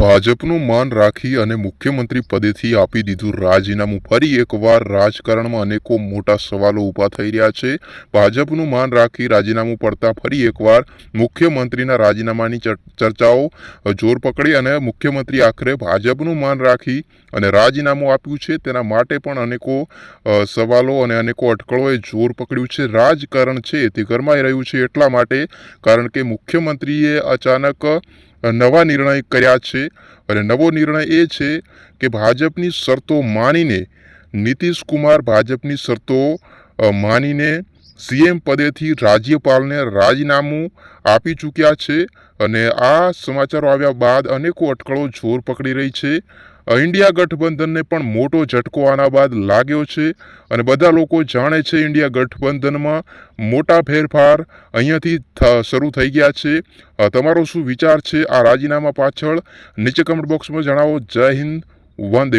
ભાજપનું માન રાખી અને મુખ્યમંત્રી પદેથી આપી દીધું રાજીનામું. ફરી એકવાર રાજકારણમાં અનેકો મોટા સવાલો ઊભા થઈ રહ્યા છે. ભાજપનું માન રાખી રાજીનામું પડતા ફરી એકવાર મુખ્યમંત્રીના રાજીનામાની ચર- ચર્ચાઓ જોર પકડી અને મુખ્યમંત્રી આખરે ભાજપનું માન રાખી અને રાજીનામું આપ્યું છે. તેના માટે પણ અનેકો સવાલો અને અનેકો અટકળોએ જોર પકડ્યું છે. રાજકારણ છે તે ગરમાઈ રહ્યું છે એટલા માટે કારણ કે મુખ્યમંત્રીએ અચાનક નવા નિર્ણય કર્યા છે અને નવો નિર્ણય એ છે કે ભાજપની શરતો માનીને નીતિશ કુમાર ભાજપની શરતો માનીને સીએમ પદેથી રાજ્યપાલને રાજીનામું આપી ચૂક્યા છે અને આ સમાચારો આવ્યા બાદ અનેકો અટકળો જોર પકડી રહી છે. ઇન્ડિયા ગઠબંધનને પણ મોટો ઝટકો આના બાદ લાગ્યો છે અને બધા લોકો જાણે છે ઇન્ડિયા ગઠબંધનમાં મોટા ફેરફાર અહીંયાથી શરૂ થઈ ગયા છે. તમારો શું વિચાર છે? આ રાજીનામા પાછળ નીચે કમેન્ટ બોક્સમાં જણાવો. જય હિન્દ, વંદે